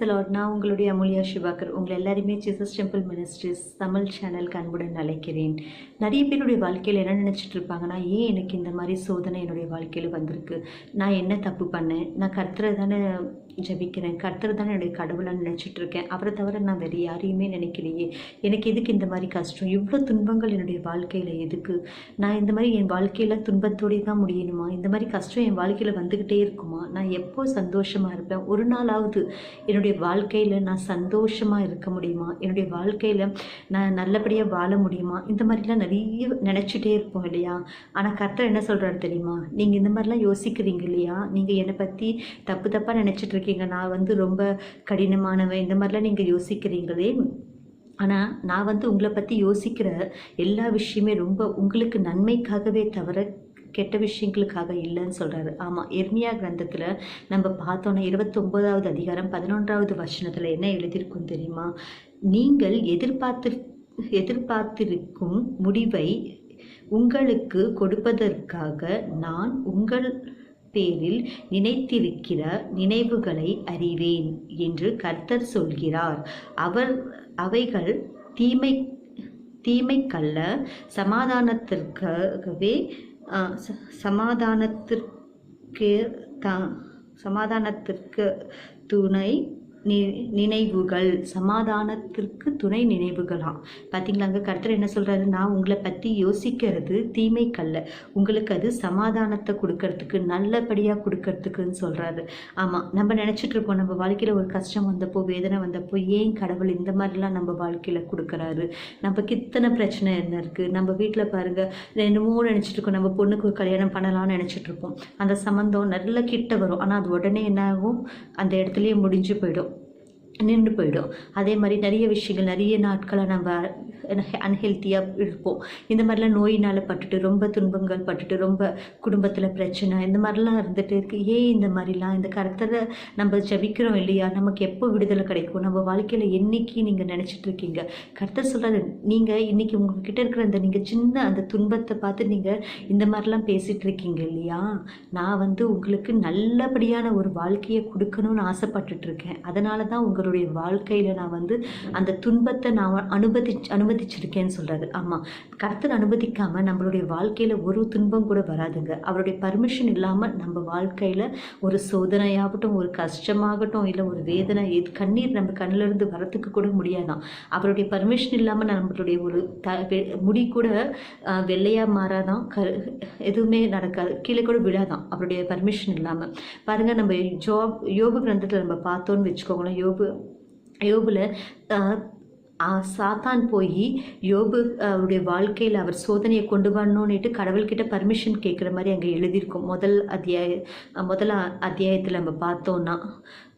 Lord நான் உங்களுடைய அமுல்யா சிவாக்கர் உங்களை எல்லாருமே ஜீசஸ் டெம்பிள் மினிஸ்ட்ரிஸ் தமிழ் சேனலுக்கு அன்புடன் அழைக்கிறேன். நிறைய பேருடைய வாழ்க்கையில் என்ன நினச்சிட்டு இருப்பாங்கன்னா ஏன் எனக்கு இந்த மாதிரி சோதனை என்னுடைய வாழ்க்கையில் வந்திருக்கு? நான் என்ன தப்பு பண்ணேன்? நான் கர்த்தரை தானே ஜபிக்கிறேன்? கர்த்தர் தானே என்னுடைய கடவுளாக நினச்சிட்டு இருக்கேன். அவரை தவிர நான் வேறு யாரையுமே நினைக்கலையே. எனக்கு எதுக்கு இந்த மாதிரி கஷ்டம்? இவ்வளோ துன்பங்கள் என்னுடைய வாழ்க்கையில் எதுக்கு? நான் இந்த மாதிரி என் வாழ்க்கையில் துன்பத்தோடே தான் முடியணுமா? இந்த மாதிரி கஷ்டம் என் வாழ்க்கையில் வந்துக்கிட்டே இருக்குமா? நான் எப்போ சந்தோஷமாக இருப்பேன்? ஒரு நாளாவது என்னுடைய என்னுடைய வாழ்க்கையில் நான் சந்தோஷமாக இருக்க முடியுமா? என்னுடைய வாழ்க்கையில் நான் நல்லபடியாக வாழ முடியுமா? இந்த மாதிரிலாம் நிறைய நினச்சிட்டே இருப்போம் இல்லையா? ஆனால் கர்த்தர் என்ன சொல்கிறாரு தெரியுமா? நீங்கள் இந்த மாதிரிலாம் யோசிக்கிறீங்க இல்லையா? நீங்கள் என்னை பற்றி தப்பு தப்பாக நினச்சிட்டு இருக்கீங்க. நான் வந்து ரொம்ப கடினமானவன். இந்த மாதிரிலாம் நீங்கள் யோசிக்கிறீங்களே. ஆனால் நான் வந்து உங்களை பற்றி யோசிக்கிற எல்லா விஷயமே ரொம்ப உங்களுக்கு நன்மைக்காகவே தவிர கெட்ட விஷயங்களுக்காக இல்லைன்னு சொல்கிறாரு ஆமாம் எர்மியா கிரந்தத்தில் நம்ம பார்த்தோன்னா இருபத்தொம்போதாவது அதிகாரம் பதினொன்றாவது வசனத்தில் என்ன எழுதியிருக்கும் தெரியுமா? நீங்கள் எதிர்பார்த்து எதிர்பார்த்திருக்கும் முடிவை உங்களுக்கு கொடுப்பதற்காக நான் உங்கள் பேரில் நினைத்திருக்கிற நினைவுகளை அறிவேன் என்று கர்த்தர் சொல்கிறார். அவர் அவைகள் தீமை தீமைக்கல்ல சமாதானத்திற்காகவே சமாதானத்திற்கு தான் சமாதானத்திற்கு துணை நினைவுகள் சமாதானத்திற்கு துணை நினைவுகளாம். பார்த்தீங்களாங்க கர்த்தர் என்ன சொல்கிறாரு நான் உங்களை பற்றி யோசிக்கிறது தீமைக்கல்ல. உங்களுக்கு அது சமாதானத்தை கொடுக்கறதுக்கு நல்லபடியாக கொடுக்கறதுக்குன்னு சொல்கிறாரு ஆமாம் நம்ம நினச்சிட்டு இருப்போம் நம்ம வாழ்க்கையில் ஒரு கஷ்டம் வந்தப்போ வேதனை வந்தப்போ ஏன் கடவுள் இந்த மாதிரிலாம் நம்ம வாழ்க்கையில் கொடுக்குறாரு? நமக்கு இத்தனை பிரச்சனை என்ன இருக்குது நம்ம வீட்டில் பாருங்கள் என்னமோ நினச்சிட்டு இருக்கோம் நம்ம பொண்ணுக்கு ஒரு கல்யாணம் பண்ணலாம்னு நினச்சிட்டு இருப்போம் அந்த சம்மந்தம் நல்ல கிட்ட வரும். ஆனால் அது உடனே என்ன ஆகும்? அந்த இடத்துலையே முடிஞ்சு போயிடும். நின்று போயிடும். அதே மாதிரி நிறைய விஷயங்கள் நிறைய நாட்களை நம்ம அன்ஹெல்த்தியாக இருப்போம். இந்த மாதிரிலாம் நோயினால் பட்டுட்டு ரொம்ப துன்பங்கள் பட்டுட்டு ரொம்ப குடும்பத்தில் பிரச்சனை இந்த மாதிரிலாம் இருந்துகிட்டு இருக்கு. ஏன் இந்த மாதிரிலாம்? இந்த கருத்தரை நம்ம ஜபிக்கிறோம் இல்லையா? நமக்கு எப்போ விடுதலை கிடைக்கும்? நம்ம வாழ்க்கையில் என்றைக்கு நீங்கள் நினச்சிட்டு இருக்கீங்க? கருத்தர் சொல்கிறது நீங்கள் இன்றைக்கி உங்ககிட்ட இருக்கிற அந்த நீங்கள் சின்ன அந்த துன்பத்தை பார்த்து நீங்கள் இந்த மாதிரிலாம் பேசிகிட்டு இருக்கீங்க இல்லையா? நான் வந்து உங்களுக்கு நல்லபடியான ஒரு வாழ்க்கையை கொடுக்கணும்னு ஆசைப்பட்டுட்டு இருக்கேன். அதனால தான் உங்கள் உங்களுடைய வாழ்க்கையில் நான் வந்து அந்த துன்பத்தை நான் அனுபதி அனுமதிச்சிருக்கேன்னு சொல்கிறாரு ஆமாம் கர்த்தர் அனுமதிக்காமல் நம்மளுடைய வாழ்க்கையில் ஒரு துன்பம் கூட வராதுங்க. அவருடைய பர்மிஷன் இல்லாமல் நம்ம வாழ்க்கையில் ஒரு சோதனையாகட்டும் ஒரு கஷ்டமாகட்டும் இல்லை ஒரு வேதனை எது கண்ணீர் நம்ம கண்ணிலிருந்து வரத்துக்கு கூட முடியாதான் அவருடைய பர்மிஷன் இல்லாமல் நம்மளுடைய ஒரு த முடி கூட வெள்ளையாக மாறாதான் க எதுவுமே நடக்காது. கீழே கூட விழாதான் அவருடைய பர்மிஷன் இல்லாமல் பாருங்கள் நம்ம ஜோப் யோபு கிரந்தத்தில் நம்ம பார்த்தோன்னு வச்சுக்கோங்களேன். யோபு யோபில் சாத்தான் போய் யோபு அவருடைய வாழ்க்கையில் அவர் சோதனையை கொண்டு வரணும்னுட்டு கடவுள்கிட்ட பர்மிஷன் கேட்குற மாதிரி அங்கே எழுதியிருக்கோம். முதல் அத்தியாய முதல் அத்தியாயத்தில் நம்ம பார்த்தோன்னா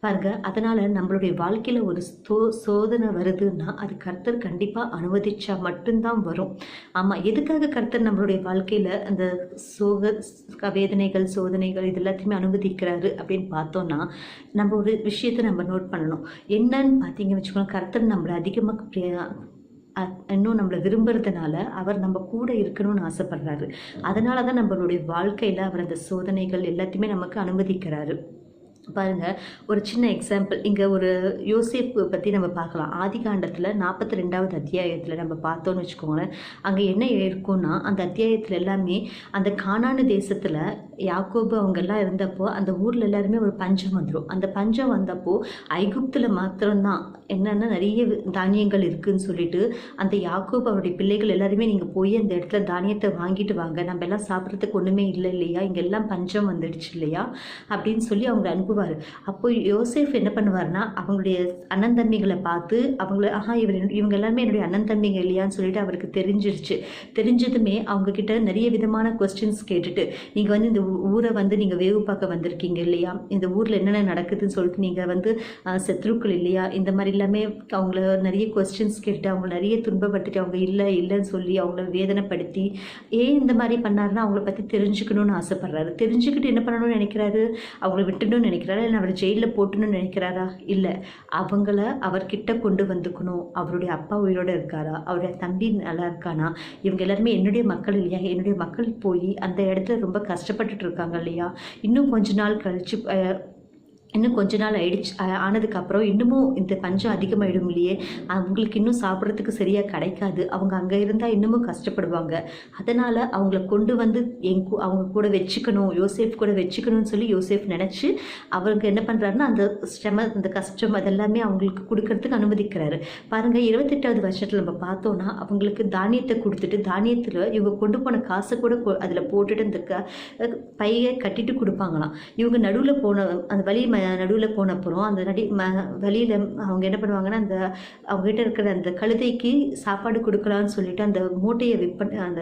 பாருங்க அதனால் நம்மளுடைய வாழ்க்கையில் ஒரு சோ சோதனை வருதுன்னா அது கர்த்தர் கண்டிப்பாக அனுமதிச்சா மட்டும்தான் வரும். ஆமாம் எதுக்காக கர்த்தர் நம்மளுடைய வாழ்க்கையில் அந்த சோக வேதனைகள் சோதனைகள் இது எல்லாத்தையுமே அனுமதிக்கிறாரு அப்படின்னு பார்த்தோன்னா நம்ம ஒரு விஷயத்தை நம்ம நோட் பண்ணணும். என்னன்னு பார்த்தீங்கன்னு வச்சுக்கோங்க கர்த்தர் நம்மளை அதிகமாக இன்னும் நம்மளை விரும்புறதுனால அவர் நம்ம கூட இருக்கணும்னு ஆசைப்படுறாரு. அதனால தான் நம்மளுடைய வாழ்க்கையில் அவர் அந்த சோதனைகள் எல்லாத்தையுமே நமக்கு அனுமதிக்கிறாரு. பாருங்கள் ஒரு சின்ன எக்ஸாம்பிள் இங்கே ஒரு யோசேப்பு பற்றி நம்ம பார்க்கலாம். ஆதிகாண்டத்தில் நாற்பத்தி ரெண்டாவது அத்தியாயத்தில் நம்ம பார்த்தோன்னு வச்சுக்கோங்களேன். அங்கே என்ன இருக்கும்னா அந்த அத்தியாயத்தில் எல்லாமே அந்த காணான தேசத்தில் யாக்கோபு அவங்கெல்லாம் இருந்தப்போ அந்த ஊரில் எல்லாருமே ஒரு பஞ்சம் வந்துடும் அந்த பஞ்சம் வந்தப்போ ஐகுப்தில் மாத்திரம்தான். என்னென்னா நிறைய தானியங்கள் இருக்குதுன்னு சொல்லிட்டு அந்த யாக்கோபு அவருடைய பிள்ளைகள் எல்லாருமே நீங்கள் போய் அந்த இடத்துல தானியத்தை வாங்கிட்டு வாங்க. நம்ம எல்லாம் சாப்பிட்றதுக்கு ஒன்றுமே இல்லை இல்லையா? இங்கே எல்லாம் பஞ்சம் வந்துடுச்சு இல்லையா? அப்படின்னு சொல்லி அவங்க போவார். அப்போ யோசேஃப் என்ன பண்ணுவார்னா அவங்களுடைய அண்ணன் தம்பிகளை பார்த்து அவங்கள ஆஹா இவர் இவங்க எல்லாருமே என்னுடைய அண்ணன் தம்பிங்க இல்லையான்னு சொல்லிட்டு அவருக்கு தெரிஞ்சிருச்சு. தெரிஞ்சதுமே அவங்க கிட்ட நிறைய விதமான கொஸ்டின்ஸ் கேட்டுட்டு நீங்கள் வந்து இந்த ஊரை வந்து நீங்கள் வேவு பார்க்க வந்திருக்கீங்க இல்லையா? இந்த ஊரில் என்னென்ன நடக்குதுன்னு சொல்லிட்டு நீங்கள் வந்து சத்ருக்கள் இல்லையா? இந்த மாதிரி எல்லாமே அவங்கள நிறைய கொஸ்டின்ஸ் கேட்டு அவங்க நிறைய துன்பப்படுத்திட்டு அவங்க இல்லை இல்லைன்னு சொல்லி அவங்கள வேதனைப்படுத்தி ஏன் இந்த மாதிரி பண்ணாருன்னா அவங்கள பற்றி தெரிஞ்சுக்கணும்னு ஆசைப்படுறாரு. தெரிஞ்சுக்கிட்டு என்ன பண்ணணும்னு நினைக்கிறாரு? அவங்கள விட்டுணும்னு நினைக்கிறாரு. இல்லை அவரை ஜெயிலில் போட்டுன்னு நினைக்கிறாரா? இல்லை. அவங்கள அவர்கிட்ட கொண்டு வந்துக்கணும். அவருடைய அப்பா உயிரோட இருக்காரா? அவருடைய தம்பி நல்லா இருக்கானா? இவங்க எல்லாருமே என்னுடைய மக்கள் இல்லையா? என்னுடைய மக்கள் போய் அந்த இடத்துல ரொம்ப கஷ்டப்பட்டுட்டு இருக்காங்க இல்லையா? இன்னும் கொஞ்ச நாள் கழிச்சு இன்னும் கொஞ்ச நாள் ஆயிடுச்சு ஆனதுக்கப்புறம் இன்னமும் இந்த பஞ்சம் அதிகமாயிடும் இல்லையே? அவங்களுக்கு இன்னும் சாப்பிட்றதுக்கு சரியாக கிடைக்காது. அவங்க அங்கே இருந்தால் இன்னமும் கஷ்டப்படுவாங்க. அதனால் அவங்கள கொண்டு வந்து எங் அவங்க கூட வச்சுக்கணும் யோசேஃப் கூட வச்சுக்கணும்னு சொல்லி யோசேஃப் நினச்சி அவங்க என்ன பண்ணுறாருன்னா அந்த ஸ்டெம அந்த கஷ்டம் அதெல்லாமே அவங்களுக்கு கொடுக்கறதுக்கு அனுமதிக்கிறாரு. பாருங்கள் இருபத்தெட்டாவது வருஷத்தில் நம்ம பார்த்தோன்னா அவங்களுக்கு தானியத்தை கொடுத்துட்டு தானியத்தில் இவங்க கொண்டு போன காசை கூட அதில் போட்டுட்டு இந்த க பையை கட்டிட்டு கொடுப்பாங்களாம். இவங்க நடுவில் போன அந்த வழி நடுவில் நடுவில் போனப்புறம் அந்த நடி ம வழியில் அவங்க என்ன பண்ணுவாங்கன்னா அந்த அவங்ககிட்ட இருக்கிற அந்த கழுதைக்கு சாப்பாடு கொடுக்கலான்னு சொல்லிட்டு அந்த மூட்டையை விற்பனை அந்த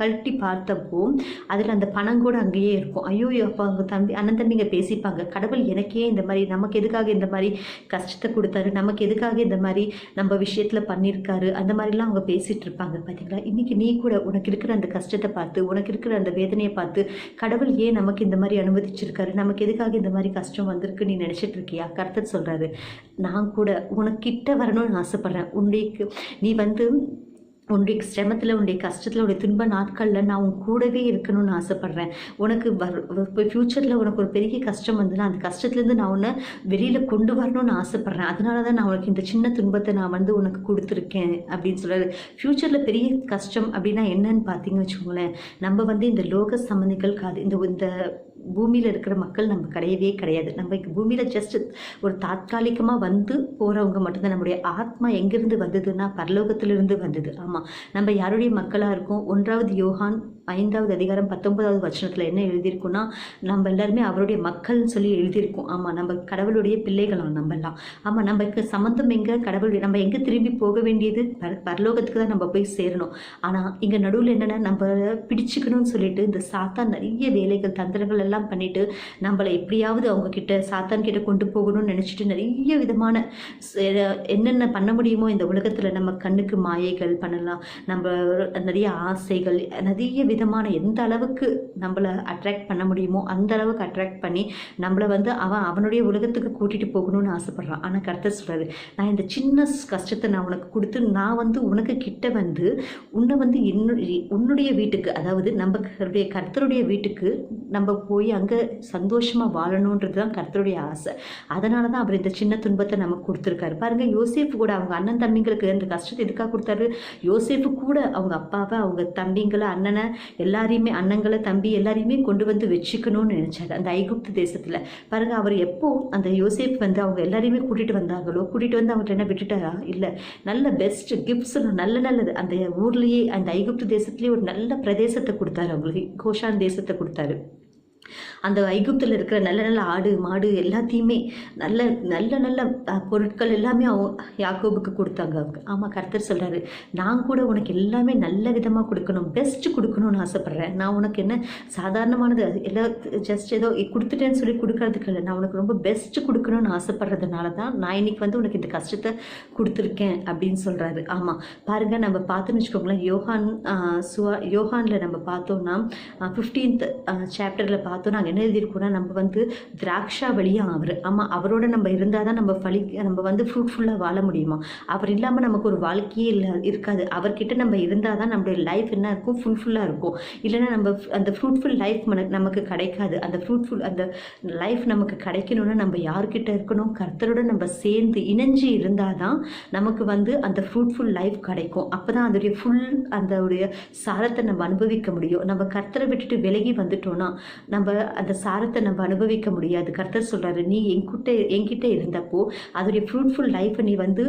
கழட்டி பார்த்தப்போ அதில் அந்த பணம் கூட அங்கேயே இருக்கும். ஐயோ அப்போ அவங்க தம்பி அண்ணன் தம்பிங்க பேசிப்பாங்க. கடவுள் எனக்கே இந்த மாதிரி நமக்கு எதுக்காக இந்த மாதிரி கஷ்டத்தை கொடுத்தாரு? நமக்கு எதுக்காக இந்த மாதிரி நம்ம விஷயத்தில் பண்ணியிருக்காரு? அந்த மாதிரிலாம் அவங்க பேசிகிட்டு இருப்பாங்க பார்த்தீங்களா இன்றைக்கி நீ கூட உனக்கு இருக்கிற அந்த கஷ்டத்தை பார்த்து உனக்கு இருக்கிற அந்த வேதனையை பார்த்து கடவுள் ஏன் நமக்கு இந்த மாதிரி அனுமதிச்சிருக்காரு? நமக்கு எதுக்காக இந்த மாதிரி கஷ்டம் வந்து வந்திருக்கு நீ நினச்சிட்டு இருக்கியா கர்த்தர் சொல்கிறாரு நான் கூட உனக்கிட்ட வரணும்னு ஆசைப்பட்றேன். உன்னைக்கு நீ வந்து உன்னுடைய சிரமத்தில் உன்னுடைய கஷ்டத்தில் உன்னுடைய துன்ப நாட்களில் நான் உன் கூடவே இருக்கணும்னு ஆசைப்பட்றேன். உனக்கு வர் இப்போ ஃப்யூச்சரில் உனக்கு ஒரு பெரிய கஷ்டம் வந்துன்னா அந்த கஷ்டத்துலேருந்து நான் உன்னை வெளியில் கொண்டு வரணும்னு ஆசைப்பட்றேன். அதனால தான் நான் உனக்கு இந்த சின்ன துன்பத்தை நான் வந்து உனக்கு கொடுத்துருக்கேன் அப்படின்னு சொல்கிறாரு ஃப்யூச்சரில் பெரிய கஷ்டம் அப்படின்னா என்னன்னு பார்த்தீங்கன்னு வச்சுக்கோங்களேன் நம்ம வந்து இந்த லோக சம்மந்திகள் காது இந்த இந்த பூமியில் இருக்கிற மக்கள் நம்ம கிடையவே கிடையாது. நம்ம பூமியில் ஜஸ்ட் ஒரு தாத்காலிகமாக வந்து போகிறவங்க மட்டும்தான். நம்முடைய ஆத்மா எங்கேருந்து வந்ததுன்னா பரலோகத்திலிருந்து வந்தது. ஆமாம் நம்ம யாருடைய மக்களாக இருக்கோம்? ஒன்றாவது யோகான் ஐந்தாவது அதிகாரம் பத்தொன்பதாவது வச்சனத்தில் என்ன எழுதியிருக்குன்னா நம்ம எல்லாருமே அவருடைய மக்கள்னு சொல்லி எழுதியிருக்கோம். ஆமாம் நம்ம கடவுளுடைய பிள்ளைகளாம் நம்மலாம் ஆமாம் நமக்கு சம்மந்தம் எங்கே கடவுள் நம்ம எங்கே திரும்பி போக வேண்டியது? பர பரலோகத்துக்கு தான் நம்ம போய் சேரணும். ஆனால் இங்கே நடுவில் என்னென்னா நம்ம பிடிச்சிக்கணும்னு சொல்லிட்டு இந்த சாத்தான் நிறைய வேலைகள் தந்திரங்கள் எல்லாம் பண்ணிட்டு நம்மளை எப்படியாவது அவங்க கிட்ட சாத்தான் கிட்ட கொண்டு போகணும்னு நினச்சிட்டு நிறைய விதமான என்னென்ன பண்ண முடியுமோ இந்த உலகத்தில் நம்ம கண்ணுக்கு மாயைகள் பண்ணலாம். நம்ம நிறைய ஆசைகள் நிறைய விதமான எந்த அளவுக்கு நம்மளை அட்ராக்ட் பண்ண முடியுமோ அந்த அளவுக்கு அட்ராக்ட் பண்ணி நம்மளை வந்து அவன் அவனுடைய உலகத்துக்கு கூட்டிகிட்டு போகணும்னு ஆசைப்பட்றான். ஆனால் கருத்தை சொல்கிறாரு நான் இந்த சின்ன கஷ்டத்தை நான் உனக்கு கொடுத்து நான் வந்து உனக்கு கிட்ட வந்து உன்னை வந்து என்னுடைய உன்னுடைய வீட்டுக்கு அதாவது நம்ம கருடைய கர்த்தருடைய வீட்டுக்கு நம்ம போய் அங்கே சந்தோஷமாக வாழணுன்றது தான் கர்த்தருடைய ஆசை. அதனால தான் அவர் இந்த சின்ன துன்பத்தை நமக்கு கொடுத்துருக்காரு. பாருங்கள் யோசேஃப் கூட அவங்க அண்ணன் தம்பிங்களுக்கு இந்த கஷ்டத்தை எதுக்காக கொடுத்தாரு? யோசேஃபு கூட அவங்க அப்பாவை அவங்க தம்பிங்களை அண்ணனை எல்லாரையுமே அண்ணங்களை தம்பி எல்லாரையுமே கொண்டு வந்து வச்சுக்கணும்னு நினச்சாரு. அந்த ஐகுப்து தேசத்தில். பாருங்கள் அவர் எப்போ அந்த யோசேஃப் வந்து அவங்க எல்லாரையுமே கூட்டிகிட்டு வந்தாங்களோ கூட்டிகிட்டு வந்து அவங்கள்ட்ட என்ன விட்டுட்டாரா? இல்லை. நல்ல பெஸ்ட் கிஃப்ட்ஸ் நல்ல நல்லது. அந்த ஊர்லேயே அந்த ஐகுப்து தேசத்துலேயே ஒரு நல்ல பிரதேசத்தை கொடுத்தாரு அவங்களுக்கு. கோஷான் தேசத்தை கொடுத்தாரு. அந்த ஐகுப்தில் இருக்கிற நல்ல நல்ல ஆடு மாடு எல்லாத்தையுமே நல்ல நல்ல நல்ல பொருட்கள் எல்லாமே அவங்க யாக்கோபுக்கு கொடுத்தாங்க அவங்க. ஆமாம் கர்த்தர் சொல்கிறாரு நான் கூட உனக்கு எல்லாமே நல்ல விதமாக கொடுக்கணும் பெஸ்ட் கொடுக்கணும்னு ஆசைப்பட்றேன். நான் உனக்கு என்ன சாதாரணமானது எல்லா ஜஸ்ட் ஏதோ கொடுத்துட்டேன்னு சொல்லி கொடுக்கறதுக்கு இல்லை. நான் உனக்கு ரொம்ப பெஸ்ட் கொடுக்கணும்னு ஆசைப்படுறதுனால தான் நான் இன்னைக்கு வந்து உனக்கு இந்த கஷ்டத்தை கொடுத்துருக்கேன் அப்படின்னு சொல்கிறாரு ஆமாம் பாருங்கள் நம்ம பார்த்துன்னு வச்சுக்கோங்களேன் யோகான் சுவா யோகானில் நம்ம பார்த்தோம்னா ஃபிஃப்டீன்த் சாப்டரில் பார்த்தோம் நாங்கள் என்ன எழுதியிருக்கோம்னா நம்ம வந்து திராட்சா வழியாக அவர். ஆமாம் அவரோட நம்ம இருந்தால் தான் நம்ம பழி நம்ம வந்து ஃப்ரூட்ஃபுல்லாக வாழ முடியுமா? அவர் இல்லாமல் நமக்கு ஒரு வாழ்க்கையே இல்லை இருக்காது. அவர்கிட்ட நம்ம இருந்தால் தான் நம்மளுடைய லைஃப் என்ன இருக்கும்? ஃபுல்ஃபுல்லாக இருக்கும். இல்லைன்னா நம்ம அந்த ஃப்ரூட்ஃபுல் லைஃப் நமக்கு கிடைக்காது. அந்த ஃப்ரூட்ஃபுல் அந்த லைஃப் நமக்கு கிடைக்கணும்னா நம்ம யார்கிட்ட இருக்கணும்? கர்த்தரோட நம்ம சேர்ந்து இணைஞ்சு இருந்தால் தான் நமக்கு வந்து அந்த ஃப்ரூட்ஃபுல் லைஃப் கிடைக்கும். அப்போ தான் அதோடைய ஃபுல் அந்த உடைய சாரத்தை நம்ம அனுபவிக்க முடியும். நம்ம கர்த்தரை விட்டுட்டு விலகி வந்துட்டோம்னா நம்ம நம்ம அந்த சாரத்தை நம்ம அனுபவிக்க முடியாது. கர்த்தர் சொல்கிறாரு நீ என்கிட்ட என்கிட்ட இருந்தப்போ அதோடைய ஃப்ரூட்ஃபுல் லைஃப்பை நீ வந்து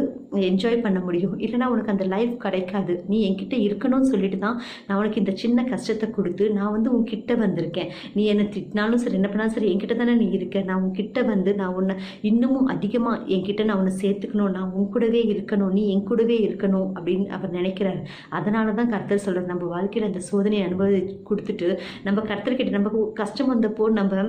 என்ஜாய் பண்ண முடியும். இல்லைன்னா உனக்கு அந்த லைஃப் கிடைக்காது. நீ என்கிட்ட இருக்கணும்னு சொல்லிட்டு தான் நான் உனக்கு இந்த சின்ன கஷ்டத்தை கொடுத்து நான் வந்து உன்கிட்ட வந்திருக்கேன். நீ என்னை திட்டினாலும் சரி என்ன பண்ணாலும் சரி என்கிட்ட தானே நீ இருக்க. நான் உன்கிட்ட வந்து நான் உன்னை இன்னமும் அதிகமாக என்கிட்ட நான் உன்னை சேர்த்துக்கணும். நான் உன் கூடவே இருக்கணும். நீ என் கூடவே இருக்கணும். அப்படின்னு அவர் நினைக்கிறாரு. அதனால தான் கர்த்தர் சொல்கிறார் நம்ம வாழ்க்கையில் அந்த சோதனையை அனுபவி கொடுத்துட்டு நம்ம கர்த்தர்கிட்ட நம்ம கஷ்டம் வந்தப்போ நம்ம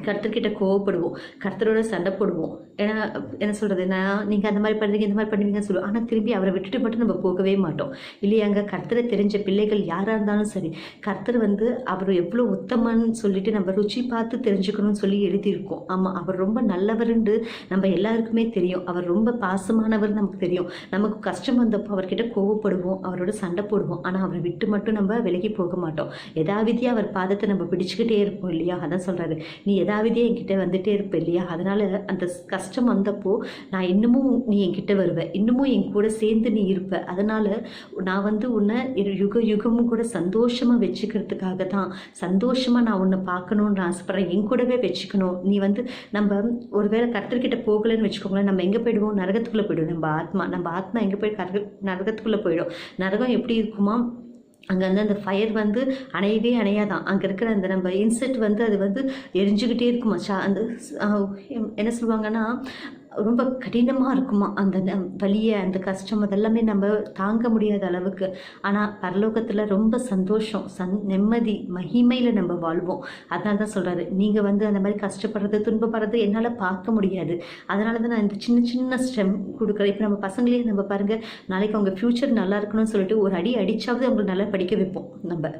கர்த்தர்கிட்ட கோவப்படுவோம். கர்த்தரோட சண்டை போடுவோம். என்ன சொல்கிறது நான் நீங்கள் அந்த மாதிரி பண்ணுறீங்க இந்த மாதிரி பண்ணுவீங்கன்னு சொல்லுவோம் ஆனால் திரும்பி அவரை விட்டுட்டு மட்டும் நம்ம போகவே மாட்டோம். இல்லையாங்க கர்த்தரை தெரிஞ்ச பிள்ளைகள் யாராக இருந்தாலும் சரி கர்த்தர் வந்து அவர் எவ்வளோ உத்தமன்னு சொல்லிட்டு நம்ம ருச்சி பார்த்து தெரிஞ்சுக்கணும்னு சொல்லி எழுதியிருக்கோம். ஆமாம் அவர் ரொம்ப நல்லவருண்டு நம்ம எல்லாருக்குமே தெரியும். அவர் ரொம்ப பாசமானவர் நமக்கு தெரியும். நமக்கு கஷ்டம் வந்தப்போ அவர்கிட்ட கோவப்படுவோம் அவரோட சண்டை போடுவோம். ஆனால் அவரை விட்டு மட்டும் நம்ம விலகி போக மாட்டோம். எதாவிதியாக அவர் பாதத்தை நம்ம பிடிச்சிக்கிட்டே இருப்போம் இல்லையா? அதான் சொல்கிறாரு நீ எதாவிதியாக என்கிட்ட வந்துட்டே இருப்ப இல்லையா? அதனால் அந்த கஷ்டம் கஷ்டம் வந்தப்போ நான் இன்னமும் நீ என்கிட்ட வருவ. இன்னமும் என் கூட சேர்ந்து நீ இருப்ப. அதனால் நான் வந்து உன்னை யுக யுகமும் கூட சந்தோஷமாக வச்சுக்கிறதுக்காக தான் சந்தோஷமாக நான் உன்னை பார்க்கணுன்னு ஆசைப்பட்றேன். என் கூடவே வச்சுக்கணும். நீ வந்து நம்ம ஒருவேளை கர்த்தர்கிட்ட போகலைன்னு வச்சுக்கோங்களேன் நம்ம எங்கே போயிடுவோம்? நரகத்துக்குள்ளே போயிடுவோம். நம்ம ஆத்மா நம்ம ஆத்மா எங்கே போய் கரக நரகத்துக்குள்ளே போயிடும். நரகம் எப்படி இருக்குமா? அங்கே வந்து அந்த ஃபயர் வந்து அணையவே அணையாதான். அங்கே இருக்கிற அந்த நம்ம இன்செட் வந்து அது வந்து எரிஞ்சுக்கிட்டே இருக்குமா சா அந்த என்ன சொல்லுவாங்கன்னா ரொம்ப கடினமாக இருக்குமா? அந்த வலியை அந்த கஷ்டம் அதெல்லாமே நம்ம தாங்க முடியாத அளவுக்கு. ஆனால் பரலோகத்தில் ரொம்ப சந்தோஷம் சந் நிம்மதி மகிமையில் நம்ம வாழ்வோம். அதனால தான் சொல்கிறாரு நீங்கள் வந்து அந்த மாதிரி கஷ்டப்படுறது துன்பப்படுறது என்னால் பார்க்க முடியாது. அதனால தான் நான் இந்த சின்ன சின்ன ஸ்டெம் கொடுக்குறேன். இப்போ நம்ம பசங்களே நம்ம பாருங்கள் நாளைக்கு அவங்க ஃப்யூச்சர் நல்லா இருக்கணும்னு சொல்லிட்டு ஒரு அடி அடித்தாவது அவங்களுக்கு நல்லா படிக்க வைப்போம் நம்ம.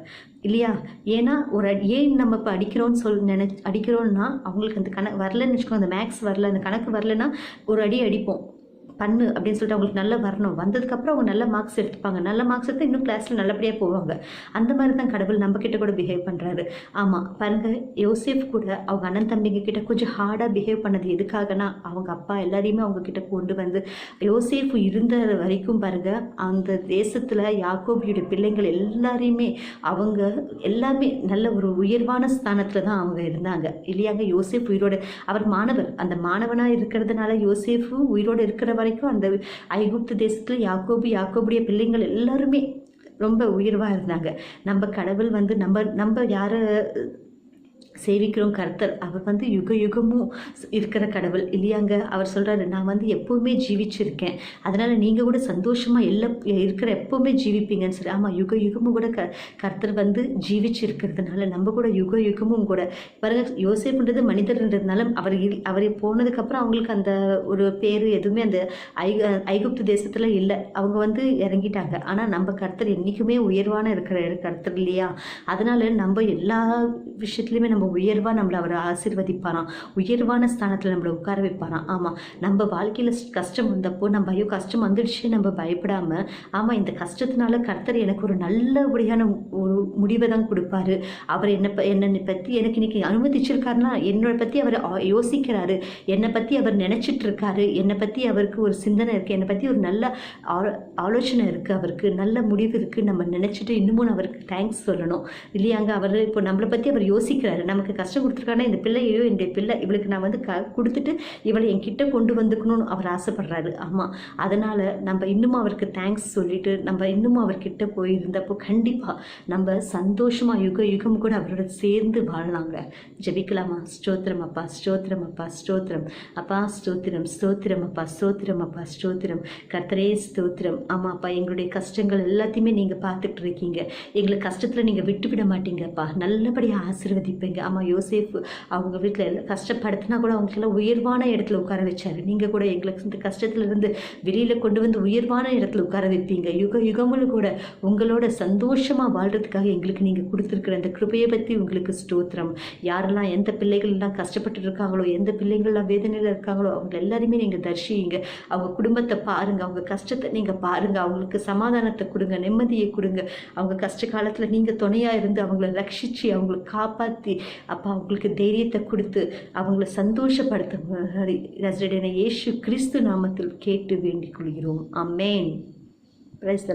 இல்லையா? ஏன்னா ஒரு அடி- ஏன் நம்ம இப்போ அடிக்கிறோம்னு சொல் நினை அடிக்கிறோன்னா அவங்களுக்கு அந்த கணக்கு வரலன்னு வச்சுக்கோங்க அந்த மேக்ஸ் வரல அந்த கணக்கு வரலன்னா ஒரு அடி அடிப்போம். பண்ணு அப்படின்னு சொல்லிட்டு அவங்களுக்கு நல்லா வரணும். வந்ததுக்கப்புறம் அவங்க நல்ல மார்க்ஸ் எடுத்துப்பாங்க. நல்ல மார்க்ஸ் எடுத்து இன்னும் கிளாஸில் நல்லபடியாக போவாங்க. அந்த மாதிரி தான் கடவுள் நம்ம கிட்ட கூட பிஹேவ் பண்ணுறாரு ஆமாம் பாருங்க யோசேஃப் கூட அவங்க அண்ணன் தம்பிங்க கிட்ட கொஞ்சம் ஹார்டாக பிஹேவ் பண்ணது எதுக்காகனா அவங்க அப்பா எல்லாரையுமே அவங்க கிட்ட கொண்டு வந்து யோசேஃப் இருந்த வரைக்கும் பாருங்க அந்த தேசத்தில் யாக்கோபியோட பிள்ளைங்கள் எல்லாரையுமே அவங்க எல்லாமே நல்ல ஒரு உயர்வான ஸ்தானத்தில் தான் அவங்க இருந்தாங்க. இல்லையாங்க யோசேஃப் உயிரோடு அவர் மாணவர். அந்த மாணவனாக இருக்கிறதுனால யோசேஃபு உயிரோடு இருக்கிற வரைக்கும் அந்த ஐகுப்து தேசத்தில் யாக்கோபு யாக்கோபுடைய பிள்ளைங்கள் எல்லாருமே ரொம்ப உயர்வாக இருந்தாங்க. நம்ம கடவுள் வந்து நம்ம நம்ம யாரை சேவிக்கிறோம் கர்த்தர். அவர் வந்து யுக யுகமும் இருக்கிற கடவுள். இல்லையாங்க? அவர் சொல்கிறாரு நான் வந்து எப்போவுமே ஜீவிச்சிருக்கேன். அதனால் நீங்கள் கூட சந்தோஷமாக எல்லா இருக்கிற எப்போவுமே ஜீவிப்பீங்கன்னு சொல்லி ஆமாம் யுக யுகமும் கூட க கர்த்தர் வந்து ஜீவிச்சிருக்கிறதுனால நம்ம கூட யுக யுகமும் கூட. பாருங்க யோசிப்புன்றது மனிதர்ன்றதுனால அவர் அவர் போனதுக்கப்புறம் அவங்களுக்கு அந்த ஒரு பேர் எதுவுமே அந்த ஐ ஐகுப்து தேசத்தில் இல்லை. அவங்க வந்து இறங்கிட்டாங்க. ஆனால் நம்ம கர்த்தர் என்றைக்குமே உயர்வான இருக்கிற கர்த்தர் இல்லையா? அதனால் நம்ம எல்லா விஷயத்துலையுமே நம்ம உயர்வாக நம்மளை அவர் ஆசிர்வதிப்பாராம். உயர்வான ஸ்தானத்தில் நம்மளை உட்கார வைப்பாராம். ஆமாம் நம்ம வாழ்க்கையில் கஷ்டம் வந்தப்போ நம்ம ஐயோ கஷ்டம் வந்துடுச்சு நம்ம பயப்படாமல் ஆமாம் இந்த கஷ்டத்தினால கர்த்தர் எனக்கு ஒரு நல்லபடியான ஒரு முடிவை தான் கொடுப்பாரு. அவர் என்னை ப என்னை பற்றி எனக்கு இன்னைக்கு அனுமதிச்சிருக்காருன்னா என்னோட பற்றி அவர் ஆ- யோசிக்கிறாரு. என்னை பற்றி அவர் நினச்சிட்டு இருக்காரு என்னை பற்றி அவருக்கு ஒரு சிந்தனை இருக்குது என்னை பற்றி ஒரு நல்ல ஆலோ ஆலோசனை இருக்குது அவருக்கு. நல்ல முடிவு இருக்குது நம்ம நினச்சிட்டு இன்னமும் அவருக்கு தேங்க்ஸ் சொல்லணும். இல்லையாங்க அவர் இப்போ நம்மளை பற்றி அவர் யோசிக்கிறாரு. நமக்கு கஷ்டம் கொடுத்துருக்காருன்னா இந்த பிள்ளையோ என்னுடைய பிள்ளை இவளுக்கு நான் வந்து க கொடுத்துட்டு இவளை என்கிட்ட கொண்டு வந்துக்கணும்னு அவர் ஆசைப்படுறாரு. ஆமாம் அதனால் நம்ம இன்னும் அவருக்கு தேங்க்ஸ் சொல்லிட்டு நம்ம இன்னும் அவர்கிட்ட போயிருந்தப்போ கண்டிப்பாக நம்ம சந்தோஷமாக யுக யுகம் கூட அவரோட சேர்ந்து வாழலாங்க. ஜெபிக்கலாமா? ஸ்தோத்திரம் அப்பா ஸ்தோத்திரம் அப்பா ஸ்தோத்திரம். அப்பா ஸ்தோத்திரம் ஸ்தோத்திரம் அப்பா ஸ்தோத்திரம் அப்பா ஸ்தோத்திரம். கர்த்தரே ஸ்தோத்திரம். ஆமாம் அப்பா எங்களுடைய கஷ்டங்கள் எல்லாத்தையுமே நீங்கள் பார்த்துட்டு இருக்கீங்க. எங்களை கஷ்டத்தில் நீங்கள் விட்டு விட மாட்டீங்கப்பா. நல்லபடியாக ஆசீர்வதிப்பீங்க. ஆமாம் யோசேஃப் அவங்க வீட்டில் எல்லாம் கஷ்டப்படுத்தினா கூட அவங்களுக்கெல்லாம் உயர்வான இடத்துல உட்கார வச்சாரு. நீங்கள் கூட எங்களுக்கு இந்த கஷ்டத்துலேருந்து வெளியில் கொண்டு வந்து உயர்வான இடத்துல உட்கார வைப்பீங்க. யுக யுகமும் கூட உங்களோட சந்தோஷமாக வாழ்கிறதுக்காக எங்களுக்கு நீங்கள் கொடுத்துருக்குற அந்த கிருபையை பற்றி உங்களுக்கு ஸ்தோத்திரம். யாரெல்லாம் எந்த பிள்ளைகள் எல்லாம் கஷ்டப்பட்டு இருக்காங்களோ எந்த பிள்ளைகள்லாம் வேதனையில் இருக்காங்களோ அவங்க எல்லாருமே நீங்கள் தரிசிங்க அவங்க குடும்பத்தை பாருங்கள் அவங்க கஷ்டத்தை நீங்கள் பாருங்கள் அவங்களுக்கு சமாதானத்தை கொடுங்க. நிம்மதியை கொடுங்க. அவங்க கஷ்ட காலத்தில் நீங்கள் துணையாக இருந்து அவங்கள ரட்சித்து அவங்கள காப்பாற்றி அப்போ அவங்களுக்கு தைரியத்தை கொடுத்து அவங்கள சந்தோஷப்படுத்த இயேசு கிறிஸ்து நாமத்தில் கேட்டு வேண்டிக் கொள்கிறோம். Amen price